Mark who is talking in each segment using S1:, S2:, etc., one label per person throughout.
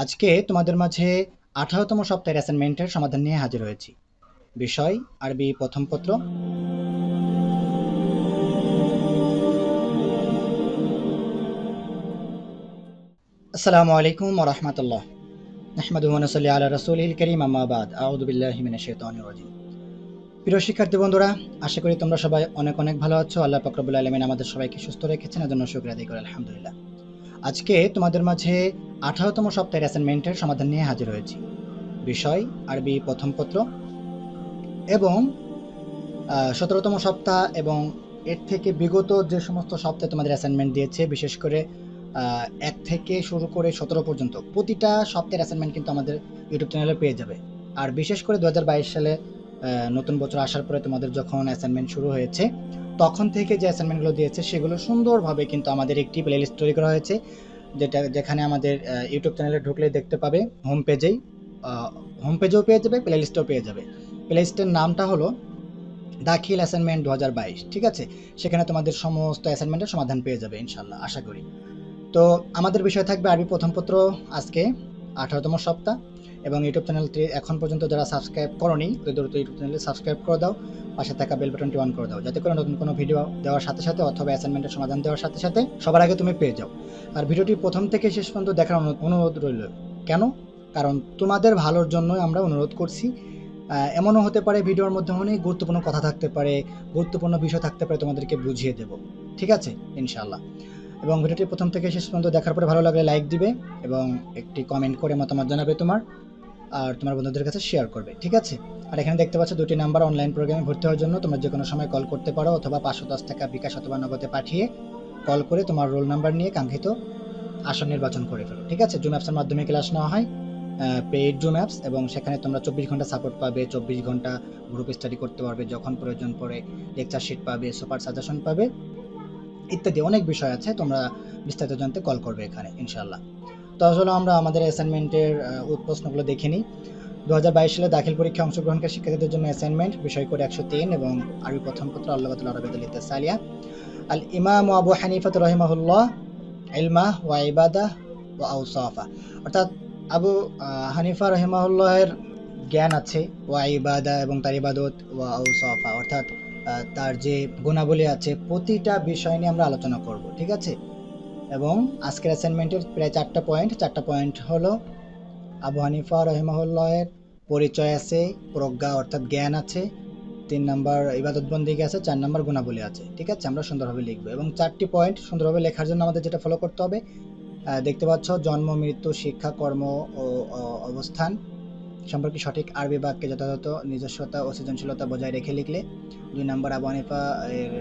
S1: আজকে তোমাদের মাঝে আঠারোতম সপ্তাহের অ্যাসাইনমেন্টের সমাধান নিয়ে হাজির হয়েছি। বিষয়, আরবি প্রথম পত্র। আসসালামু আলাইকুম ওয়া রাহমাতুল্লাহ। নাহমাদুহু ওয়া নুসাল্লি আলা রাসূলিল কারীম, আম্মা বাদ। আউযু বিল্লাহি মিনাশ শাইতানির রাজিম। প্রিয় শিক্ষার্থী বন্ধুরা, আশা করি তোমরা সবাই অনেক অনেক ভালো আছো। আল্লাহ পাক রব্বুল আলামিন আমাদের সবাইকে সুস্থ রেখেছেন। এজন্য শুকরিয়া আদায় করি, আলহামদুলিল্লাহ। আজকে তোমাদের মাঝে আঠারোতম সপ্তাহের অ্যাসাইনমেন্টের সমাধান নিয়ে হাজির হয়েছি। বিষয়, আরবি প্রথম পত্র এবং সতেরোতম সপ্তাহ এবং এর থেকে বিগত যে সমস্ত সপ্তাহে তোমাদের অ্যাসাইনমেন্ট দিয়েছে, বিশেষ করে এক থেকে শুরু করে সতেরো পর্যন্ত, প্রতিটা সপ্তাহের অ্যাসাইনমেন্ট কিন্তু আমাদের ইউটিউব চ্যানেলে পেয়ে যাবে। আর বিশেষ করে দু হাজার বাইশ সালে নতুন বছর আসার পরে তোমাদের যখন অ্যাসাইনমেন্ট শুরু হয়েছে, তখন থেকে যে অ্যাসাইনমেন্টগুলো দিয়েছে, সেগুলো সুন্দরভাবে কিন্তু আমাদের একটি প্লেলিস্ট তৈরি করা হয়েছে। যেটা যেখানে আমাদের ইউটিউব চ্যানেলে ঢুকলে দেখতে পাবে হোম পেজেই হোম পেজেও পেয়ে যাবে প্লে লিস্টেও পেয়ে যাবে। প্লে লিস্টের নামটা হলো দাখিল অ্যাসাইনমেন্ট দু হাজার বাইশ, ঠিক আছে? সেখানে তোমাদের সমস্ত অ্যাসাইনমেন্টের সমাধান পেয়ে যাবে ইনশাল্লাহ আশা করি। তো আমাদের বিষয় থাকবে আরবি প্রথম পত্র আজকে। আঠারোতম সপ্তাহ এবং ইউটিউব চ্যানেলটি এখন পর্যন্ত যারা সাবস্ক্রাইব করনি দ্রুত ইউটিউব চ্যানেলে সাবস্ক্রাইব করে দাও, পাশে থাকা বেল বাটনটি অন করে দাও, যাতে করে নতুন কোনো ভিডিও দেওয়ার সাথে সাথে অথবা অ্যাসাইনমেন্টের সমাধান দেওয়ার সাথে সাথে সবার আগে তুমি পেয়ে যাও। আর ভিডিওটি প্রথম থেকে শেষ পর্যন্ত দেখার অনু- অনুরোধ রইল। কেন? কারণ তোমাদের ভালোর জন্যই আমরা অনুরোধ করছি। এমনও হতে পারে ভিডিওর মধ্যে অনেক গুরুত্বপূর্ণ কথা থাকতে পারে, গুরুত্বপূর্ণ বিষয় থাকতে পারে তোমাদেরকে বুঝিয়ে দেব। ঠিক আছে? ইনশাআল্লাহ। এবং ভিডিওটি প্রথম থেকে শেষ পর্যন্ত দেখার পরে ভালো লাগলে লাইক দিবে এবং একটি কমেন্ট করে মতামত জানাবে তোমার, আর তোমার বন্ধুদের কাছে শেয়ার করবে, ঠিক আছে? আর এখানে দেখতে পাচ্ছ দুটি নাম্বার অনলাইন প্রোগ্রামে ভর্তি হওয়ার জন্য তোমরা যে কোনো সময় কল করতে পারো অথবা পাঁচশো দশ টাকা বিকাশ অথবা নগদে পাঠিয়ে কল করে তোমার রোল নাম্বার নিয়ে কাঙ্ক্ষিত আসন নির্বাচন করে ফেলো, ঠিক আছে? জুম অ্যাপসের মাধ্যমে ক্লাস নেওয়া হয় পেইড জুম অ্যাপস এবং সেখানে তোমরা চব্বিশ ঘণ্টা সাপোর্ট পাবে, চব্বিশ ঘণ্টা গ্রুপ স্টাডি করতে পারবে, যখন প্রয়োজন পড়ে লেকচার শিট পাবে সুপার সাজেশন পাবে। ইত্যাদি অনেক বিষয় আছে, তোমরা বিস্তারিত জানতে কল করবে এখানে ইনশাল্লাহ তো আসলে আমরা আমাদের অ্যাসাইনমেন্টের প্রশ্নগুলো দেখে নিই। দু সালে দাখিল পরীক্ষা অংশগ্রহণকারী শিক্ষার্থীদের জন্য অ্যাসাইনমেন্ট বিষয় করে একশো তিন এবং আরবি প্রথম পত্র আল্লাহতুল আরবিদুল সালিয়া। আল ইমাম আবু হানিফাত রহিমাহুল্লাহ, ইলমা ওয়া ইবাদা ওয়া আউসাফা অর্থাৎ আবু হানিফা রহিমাহুল্লাহের জ্ঞান আছে, ওয়া ইবাদা এবং তার ইবাদত, ওয়া আউসাফা অর্থাৎ তার যে গুণাবলী আছে, প্রতিটা বিষয় নিয়ে আমরা আলোচনা করব, ঠিক আছে? এবং আজকের অ্যাসাইনমেন্টের প্রায় চারটা পয়েন্ট চারটা পয়েন্ট হলো আবু হানিফা রহিমাহুল্লাহের পরিচয় আছে, প্রজ্ঞা অর্থাৎ জ্ঞান আছে, তিন নম্বর ইবাদত বন্দিকে আছে, চার নম্বর গুণাবলী আছে, ঠিক আছে? আমরা সুন্দরভাবে লিখব এবং চারটি পয়েন্ট সুন্দরভাবে লেখার জন্য আমাদের যেটা ফলো করতে হবে দেখতে পাচ্ছ, জন্ম, মৃত্যু, শিক্ষা, কর্ম ও- অবস্থান সম্পর্কে সঠিক আরবি বাক্যে যথাযথ নিজস্বতা ও সৃজনশীলতা বজায় রেখে লিখলে দুই নম্বর আবু এর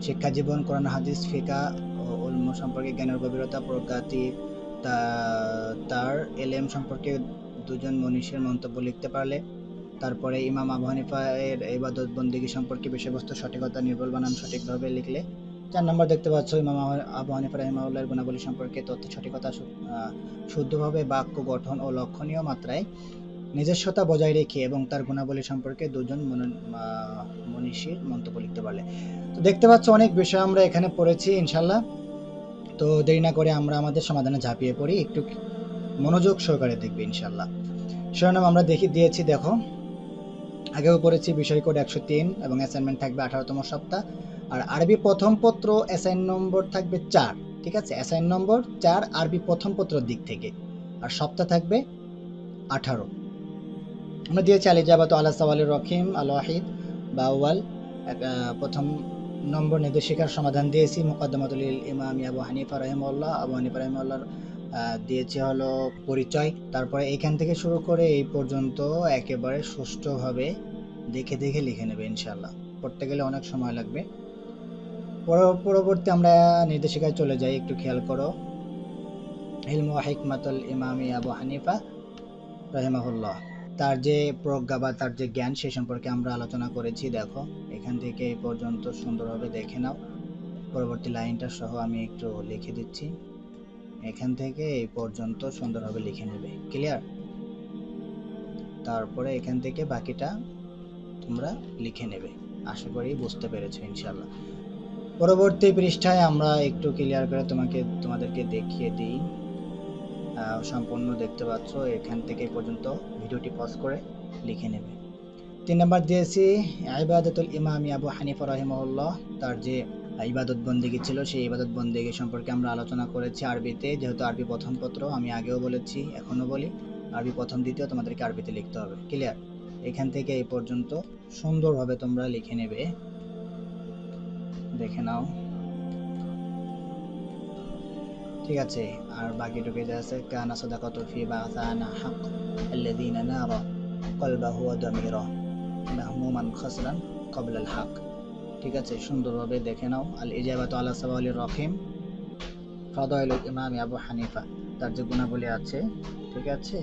S1: শিক্ষা জীবন, কোরআন, হাদিস, ফিকা ও উলম সম্পর্কে জ্ঞানের গভীরতা প্রজ্ঞাতি তার এলেম সম্পর্কে দুজন মনীষীর মন্তব্য লিখতে পারলে তারপরে ইমাম আবু হানিফা এর ইবাদত বন্দিগি সম্পর্কে বিষয়বস্তু সঠিকতা নির্ভুল বানান সঠিকভাবে লিখলে চার নম্বর দেখতে পাচ্ছ ইমাম আবু হানিফা রহিমাউল্লাহর গুণাবলী সম্পর্কে তথ্য সঠিকতা শুদ্ধভাবে বাক্য গঠন ও লক্ষণীয় মাত্রায় নিজস্বতা বজায় রেখে এবং তার গুণাবলী সম্পর্কে দুজন মন- মনীষীর মন্তব্য লিখতে পারলে। তো দেখতে পাচ্ছ অনেক বিষয় আমরা এখানে পড়েছি ইনশাল্লাহ তো দেরি না করে আমরা আমাদের সমাধানে ঝাঁপিয়ে পড়ি। একটু মনোযোগ সহকারে দেখবে ইনশাল্লাহ শিরোনাম আমরা দেখি, দিয়েছি, দেখো। আগেও পড়েছি, বিষয় কোড একশো তিন এবং অ্যাসাইনমেন্ট থাকবে আঠারোতম সপ্তাহ। আর আরবি প্রথম পত্র অ্যাসাইন নম্বর থাকবে চার, ঠিক আছে? অ্যাসাইন নম্বর চার আরবি প্রথম পত্রের দিক থেকে। আর সপ্তাহ থাকবে আঠারো। আমরা দিয়েছি আলী জাবাত আল্লাহ সাওয়াল রহিম আল ওয়াহিদ, বা ওয়াল প্রথম নম্বর নির্দেশিকার সমাধান দিয়েছি। মুকদ্দমাতুল ইমাম আবু হানিফা রহিমউল্লাহ আবু হানিফা রহিমউল্লাহর দিয়েছে হলো পরিচয়। তারপরে এখান থেকে শুরু করে এই পর্যন্ত একেবারে সুষ্ঠুভাবে দেখে দেখে লিখে নেবে ইনশাল্লাহ পড়তে গেলে অনেক সময় লাগবে। পর- পরবর্তী আমরা নির্দেশিকায় চলে যাই, একটু খেয়াল করো। ওয়া হিকমাতুল ইমামি আবু হানিফা রহিমাহুল্লাহ। তার যে প্রজ্ঞা বা তার যে জ্ঞান সে সম্পর্কে আমরা আলোচনা করেছি, দেখো। এখান থেকে এই পর্যন্ত সুন্দরভাবে দেখে নাও। পরবর্তী লাইনটা সহ আমি একটু লিখে দিচ্ছি। এখান থেকে এই পর্যন্ত সুন্দরভাবে লিখে নেবে। ক্লিয়ার তারপরে এখান থেকে বাকিটা তোমরা লিখে নেবে। আশা করি বুঝতে পেরেছ ইনশাল্লাহ পরবর্তী পৃষ্ঠায় আমরা একটু ক্লিয়ার করে তোমাকে, তোমাদেরকে দেখিয়ে দিই। সম্পূর্ণ দেখতে পাচ্ছ, এখান থেকে পর্যন্ত ভিডিওটি পজ করে লিখে নেবে। তিন নম্বর দিয়েছি, ইবাদতুল ইমাম আবু হানিফা রহিমউল্লাহ তার যে ইবাদত বন্দিগি ছিল, সেই ইবাদত বন্দিগি সম্পর্কে আমরা আলোচনা করেছি আরবিতে, যেহেতু আরবি প্রথম পত্র, আমি আগেও বলেছি এখনও বলি, আরবি প্রথম, দ্বিতীয় তোমাদেরকে আরবিতে লিখতে হবে ক্লিয়ার এখান থেকে এই পর্যন্ত সুন্দরভাবে তোমরা লিখে নেবে। দেখে নাও। ঠিক আছে আর বাকিটুকু যে আছে কানা সাদাকাতু ফি বাসানা হক আল্লাযীনা নারা কলবাহু ওয়া দামিরা মাহমুমান খাসরান ক্বাবলা আল হক ঠিক আছে সুন্দরভাবে দেখে নাও আল ইজাবাতু আলা সাওয়ালির রহিম ফাদাইলুল ইমাম আবু হানিফা তার যে গুণাবলী আছে ঠিক আছে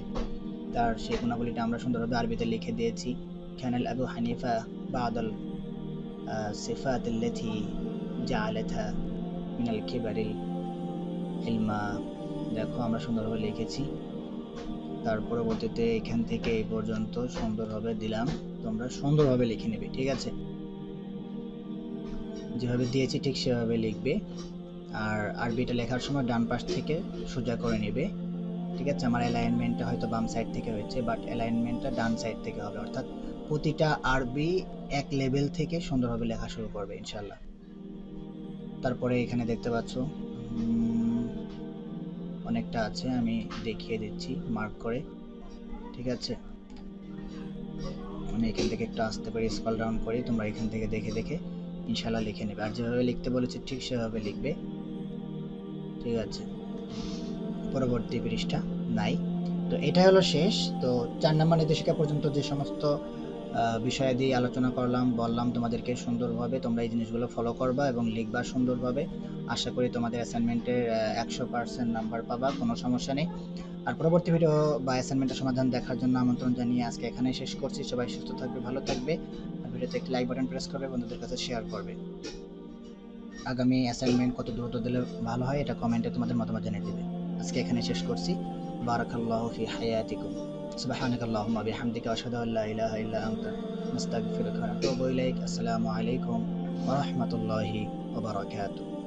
S1: তার সেই গুণাবলীটা আমরা সুন্দরভাবে আরবিতে লিখে দিয়েছি খানাল আবু হানিফা বাদাল সিফাত التي جعلتها من الكبر ইলমা দেখো আমরা সুন্দরভাবে লিখেছি। তার পরবর্তীতে এখান থেকে এই পর্যন্ত সুন্দরভাবে দিলাম। তোমরা সুন্দরভাবে লিখে নেবে, ঠিক আছে? যেভাবে দিয়েছি ঠিক সেভাবে লিখবে। আর আরবিটা লেখার সময় ডান পাশ থেকে সোজা করে নেবে। ঠিক আছে? আমার অ্যালাইনমেন্টটা হয়তো বাম সাইড থেকে হয়েছে বাট অ্যালাইনমেন্টটা ডান সাইড থেকে হবে। অর্থাৎ প্রতিটা আরবি এক লেভেল থেকে সুন্দরভাবে লেখা শুরু করবে ইনশাল্লাহ তারপরে এখানে দেখতে পাচ্ছ অনেকটা আছে, আমি দেখিয়ে দিচ্ছি মার্ক করে। ঠিক আছে? আমি এখান থেকে একটু আসতে পারি স্কল ডাউন করি, তোমরা এখান থেকে দেখে দেখে ইনশাল্লাহ লিখে নেবে। আর যেভাবে লিখতে বলেছি, ঠিক সেভাবে লিখবে। ঠিক আছে? পরবর্তী পৃষ্ঠা, নাই। তো এটা হলো শেষ। তো চার নম্বর নির্দেশিকা পর্যন্ত যে সমস্ত আহ, বিষয়াদি আলোচনা করলাম বললাম তোমাদেরকে সুন্দরভাবে তোমরা এই জিনিসগুলো ফলো করবা এবং লিখবা সুন্দরভাবে। আশা করি তোমাদের অ্যাসাইনমেন্টের একশো পার্সেন্ট নাম্বার পাবা কোনো সমস্যা নেই। আর পরবর্তী ভিডিও বা অ্যাসাইনমেন্টের সমাধান দেখার জন্য আমন্ত্রণ জানিয়ে আজকে এখানেই শেষ করছি। সবাই সুস্থ থাকবে ভালো থাকবে। আর ভিডিওতে একটি লাইক বাটন প্রেস করবে বন্ধুদের কাছে শেয়ার করবে। আগামী অ্যাসাইনমেন্ট কত দ্রুত দিলে ভালো হয় এটা কমেন্টে তোমাদের মতামত জানিয়ে দেবে। আজকে এখানে শেষ করছি। বারাকাল্লাহু ফি হায়াতিকুম। سبحانك اللهم وبحمدك أشهد أن لا إله إلا أنت نستغفرك ونتوب إليك. السلام عليكم ورحمة الله وبركاته.